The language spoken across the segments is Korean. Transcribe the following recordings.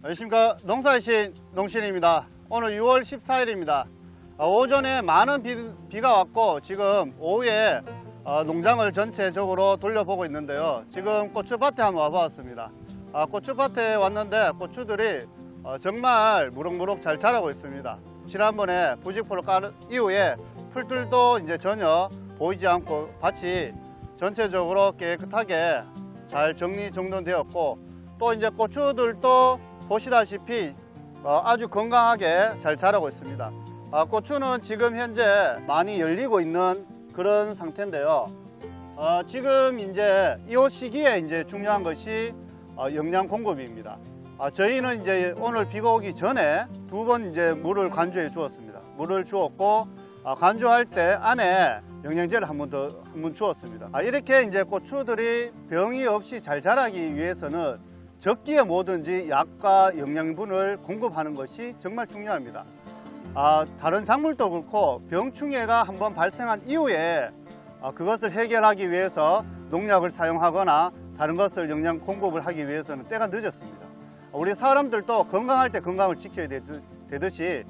안녕하십니까. 농사이신 농신입니다. 오늘 6월 14일입니다. 오전에 많은 비, 가 왔고 지금 오후에 어, 농장을 전체적으로 돌려보고 있는데요. 지금 고추밭에 한번 와봤습니다. 아, 고추밭에 왔는데 고추들이 어, 정말 무럭무럭 잘 자라고 있습니다. 지난번에 부직포를 깔은 이후에 풀들도 이제 전혀 보이지 않고 밭이 전체적으로 깨끗하게 잘 정리 정돈되었고 또 이제 고추들도 보시다시피 어, 아주 건강하게 잘 자라고 있습니다. 아, 고추는 지금 현재 많이 열리고 있는 그런 상태인데요. 어, 지금 이제 이 시기에 이제 중요한 것이 어, 영양 공급입니다. 아, 저희는 이제 오늘 비가 오기 전에 두 번 이제 물을 관주해 주었습니다. 물을 주었고 아, 관주할 때 안에 영양제를 한 번 더 한 번 주었습니다. 아, 이렇게 이제 고추들이 병이 없이 잘 자라기 위해서는 적기에 뭐든지 약과 영양분을 공급하는 것이 정말 중요합니다. 아, 다른 작물도 그렇고 병충해가 한번 발생한 이후에 아, 그것을 해결하기 위해서 농약을 사용하거나 다른 것을 영양 공급을 하기 위해서는 때가 늦었습니다. 우리 사람들도 건강할 때 건강을 지켜야 되듯- 되듯이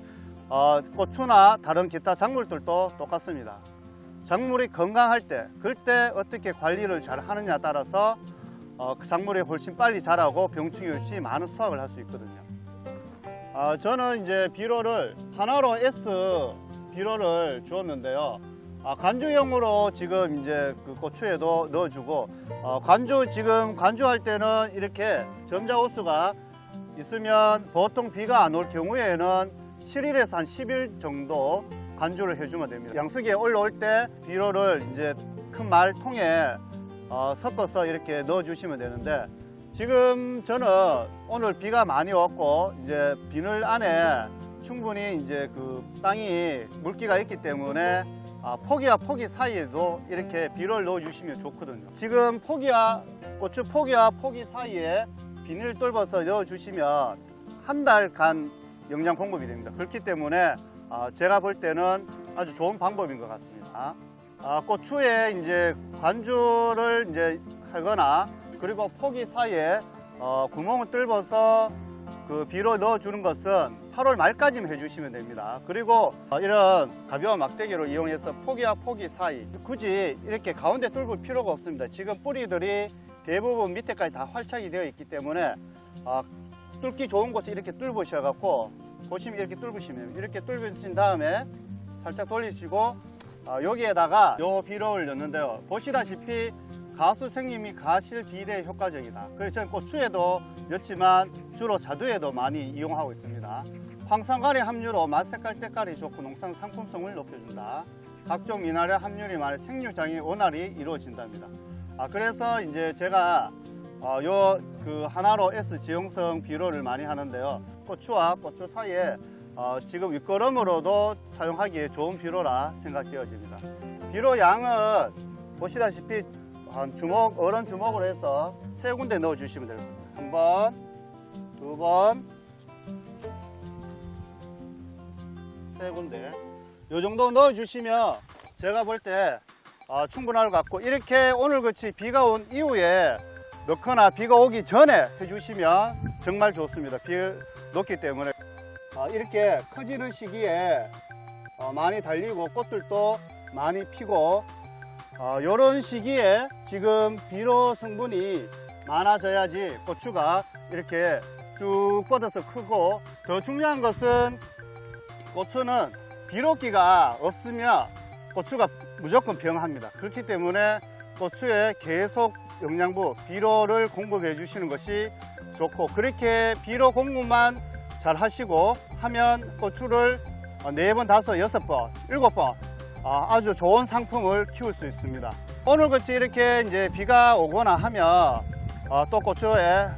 어, 고추나 다른 기타 작물들도 똑같습니다. 작물이 건강할 때, 그때 어떻게 관리를 잘 하느냐에 따라서 어, 그 작물이 훨씬 빨리 자라고 병충해 없이 많은 수확을 할 수 있거든요. 아, 저는 이제 비료를 하나로 S 비료를 주었는데요. 아, 관주용으로 지금 이제 그 고추에도 넣어주고 어, 관주 지금 관주할 때는 이렇게 점자 호수가 있으면 보통 비가 안 올 경우에는 7일에서 한 10일 정도 관주를 해주면 됩니다. 양수기에 올라올 때 비료를 이제 큰 말통에 어, 섞어서 이렇게 넣어 주시면 되는데 지금 저는 오늘 비가 많이 왔고 이제 비늘 안에 충분히 이제 그 땅이 물기가 있기 때문에 아, 포기와 포기 사이에도 이렇게 비료를 넣어 주시면 좋거든요. 지금 포기와 고추 포기와 포기 사이에 비닐을 뚫어서 넣어 주시면 한 달간 영양 공급이 됩니다. 그렇기 때문에 아, 제가 볼 때는 아주 좋은 방법인 것 같습니다. 아, 고추에 이제 관주를 이제 하거나 그리고 포기 사이에 어, 구멍을 뚫어서 그 비료 넣어주는 것은 8월 말까지만 해주시면 됩니다. 그리고 어, 이런 가벼운 막대기를 이용해서 포기와 포기 사이 굳이 이렇게 가운데 뚫을 필요가 없습니다. 지금 뿌리들이 대부분 밑에까지 다 활착이 되어 있기 때문에 어, 뚫기 좋은 곳에 이렇게 뚫으셔갖고 보시면 이렇게 뚫으시면 이렇게 뚫으신 다음에 살짝 돌리시고 어, 여기에다가 요 비료를 넣는데요. 보시다시피 가수생님이 가실 비례 효과적이다. 그래서 저는 고추에도 넣지만 주로 자두에도 많이 이용하고 있습니다. 황산가리 함유로 맛 색깔 때깔이 좋고 농산 상품성을 높여준다. 각종 미나리 함유리 말에 생육장의 원활히 이루어진답니다. 아 그래서 이제 제가 어, 요그 하나로 S 지용성 비료를 많이 하는데요. 고추와 고추 사이에 어, 지금 윗거름으로도 사용하기에 좋은 비료라 생각되어집니다. 비료 양은 보시다시피 한 주먹, 어른 주먹으로 해서 세 군데 넣어 주시면 됩니다. 한 번, 두 번, 세 군데. 요 정도 넣어 주시면 제가 볼때 어, 충분할 것 같고 이렇게 오늘 같이 비가 온 이후에 넣거나 비가 오기 전에 해주시면 정말 좋습니다. 비 녹기 때문에 아, 이렇게 커지는 시기에 어, 많이 달리고 꽃들도 많이 피고 이런 시기에 지금 비료 성분이 많아져야지 고추가 이렇게 쭉 뻗어서 크고 더 중요한 것은 고추는 비료기가 없으면 고추가 무조건 병합니다. 그렇기 때문에 고추에 계속 영양부, 비료를 공급해 주시는 것이 좋고 그렇게 비료 공급만 잘 하시고 하면 고추를 네 번, 다섯, 여섯 번, 일곱 번 아, 아주 좋은 상품을 키울 수 있습니다. 오늘 같이 이렇게 이제 비가 오거나 하면 어, 또 고추에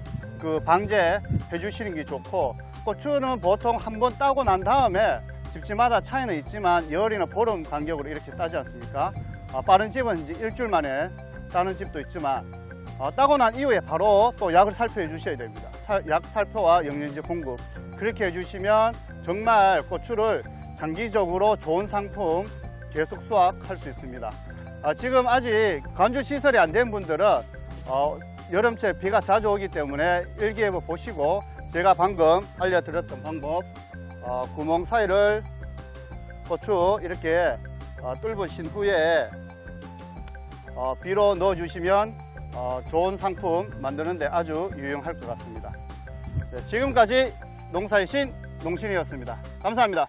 그 방제 해주시는 게 좋고 고추는 보통 한 번 따고 난 다음에 집집마다 차이는 있지만 열이나 보름 간격으로 이렇게 따지 않습니까? 아, 빠른 집은 이제 일주일 만에 따는 집도 있지만 어, 따고 난 이후에 바로 또 약을 살펴해 주셔야 됩니다. 살- 약 살포와 영양제 공급 그렇게 해주시면 정말 고추를 장기적으로 좋은 상품 계속 수확할 수 있습니다. 아, 지금 아직 관주 시설이 안 된 분들은 어, 여름철 비가 자주 오기 때문에 일기예보 보시고 제가 방금 알려드렸던 방법 어, 구멍 사이를 고추 이렇게 어, 뚫으신 후에 어, 비로 넣어 주시면 어, 좋은 상품 만드는데 아주 유용할 것 같습니다. 네, 지금까지 농사의 신 농신이었습니다. 감사합니다.